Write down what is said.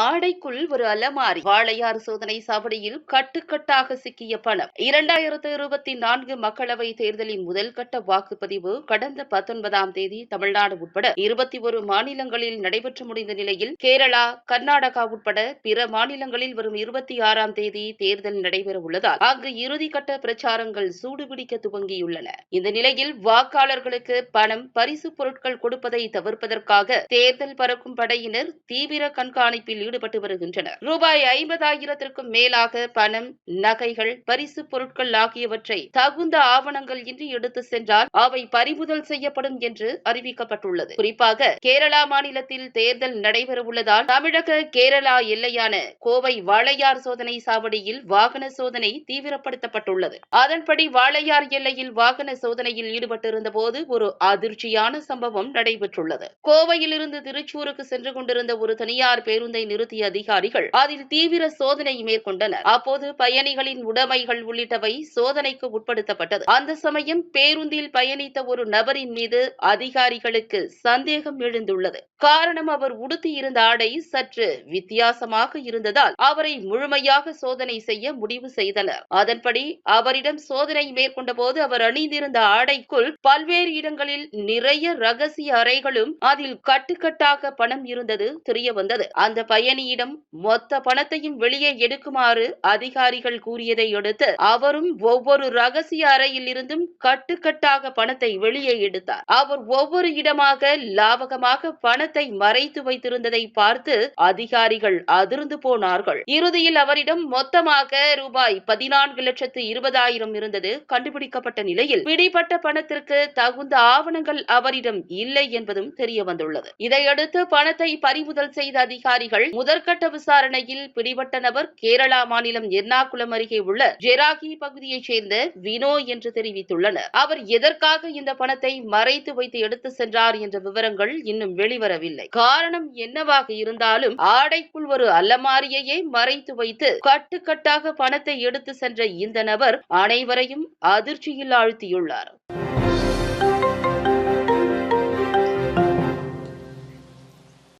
ஆடைக்குள் ஒரு அலமாரி வாழையாறு சோதனை சாவடியில் கட்டுக்கட்டாக சிக்கிய பணம். இரண்டாயிரத்து இருபத்தி நான்கு மக்களவை தேர்தலின் முதல் கட்ட வாக்குப்பதிவு கடந்த பத்தொன்பதாம் தேதி தமிழ்நாடு உட்பட இருபத்தி ஒரு மாநிலங்களில் நடைபெற்று முடிந்த நிலையில் கேரளா கர்நாடகா உட்பட பிற மாநிலங்களில் வரும் இருபத்தி ஆறாம் தேதி தேர்தல் நடைபெற உள்ளதால் அங்கு இறுதிக்கட்ட பிரச்சாரங்கள் சூடுபிடிக்க துவங்கியுள்ளன. இந்த நிலையில் வாக்காளர்களுக்கு பணம் பரிசு பொருட்கள் கொடுப்பதை தவிர்ப்பதற்காக தேர்தல் பறக்கும் படையினர் தீவிர கண்காணிப்பில் ஈடுபட்டு வருகின்றனர். ரூபாய் ஐம்பதாயிரத்திற்கும் மேலாக பணம் நகைகள் பரிசு பொருட்கள் ஆகியவற்றை தகுந்த ஆவணங்கள் இன்றி எடுத்து சென்றால் அவை பறிமுதல் செய்யப்படும் என்று அறிவிக்கப்பட்டுள்ளது. குறிப்பாக கேரளா மாநிலத்தில் தேர்தல் நடைபெறவுள்ளதால் தமிழக கேரளா எல்லையான கோவை வாளையார் சோதனை சாவடியில் வாகன சோதனை தீவிரப்படுத்தப்பட்டுள்ளது. அதன்படி வாளையார் எல்லையில் வாகன சோதனையில் ஈடுபட்டிருந்த போது ஒரு அதிர்ச்சியான சம்பவம் நடைபெற்றுள்ளது. கோவையிலிருந்து திருச்சூருக்கு சென்று கொண்டிருந்த ஒரு தனியார் பேருந்தை நிறுத்திய அதிகாரிகள் அதில் தீவிர சோதனை மேற்கொண்டனர். அப்போது பயணிகளின் உடைமைகள் உள்ளிட்டவை சோதனைக்கு உட்படுத்தப்பட்டது. அந்த சமயம் பேருந்தில் பயணித்த ஒரு நபரின் மீது அதிகாரிகளுக்கு சந்தேகம் எழுந்துள்ளது. காரணம் அவர் உடுத்தியிருந்த ஆடை சற்று வித்தியாசமாக இருந்ததால் அவரை முழுமையாக சோதனை செய்ய முடிவு செய்தனர். அதன்படி அவரிடம் சோதனை மேற்கொண்ட போது அவர் அணிந்திருந்த ஆடைக்குள் பல்வேறு இடங்களில் நிறைய ரகசிய அறைகளும் அதில் கட்டுக்கட்டாக பணம் இருந்தது தெரிய வந்தது அந்த பயணியிடம் மொத்த பணத்தையும் வெளியே எடுக்குமாறு அதிகாரிகள் கூறியதை அடுத்து அவரும் ஒவ்வொரு ரகசிய அறையில் இருந்தும் கட்டுக்கட்டாக பணத்தை வெளியே எடுத்தார். அவர் ஒவ்வொரு இடமாக லாபகமாக பணத்தை மறைத்து வைத்திருந்ததை பார்த்து அதிகாரிகள் அதிர்ந்து போனார்கள். இறுதியில் அவரிடம் மொத்தமாக ரூபாய் பதினான்கு லட்சத்து இருபதாயிரம் இருந்தது. கண்டுபிடிக்கப்பட்ட நிலையில் பிடிபட்ட பணத்திற்கு தகுந்த ஆவணங்கள் அவரிடம் இல்லை என்பதும் தெரிய வந்துள்ளது இதையடுத்து பணத்தை பறிமுதல் செய்த அதிகாரிகள் அதிகாரிகள் முதற்கட்ட விசாரணையில் பிடிபட்ட நபர் கேரளா மாநிலம் எர்ணாகுளம் அருகே உள்ள ஜெராகி பகுதியைச் சேர்ந்த வினோ என்று தெரிவித்துள்ளனர். அவர் எதற்காக இந்த பணத்தை மறைத்து வைத்து எடுத்து சென்றார் என்ற விவரங்கள் இன்னும் வெளிவரவில்லை. காரணம் என்னவாக இருந்தாலும் ஆடைக்குள் ஒரு அலமாரியையே மறைத்து வைத்து கட்டுக்கட்டாக பணத்தை எடுத்து சென்ற இந்த நபர் அனைவரையும் அதிர்ச்சியில் ஆழ்த்தியுள்ளார்.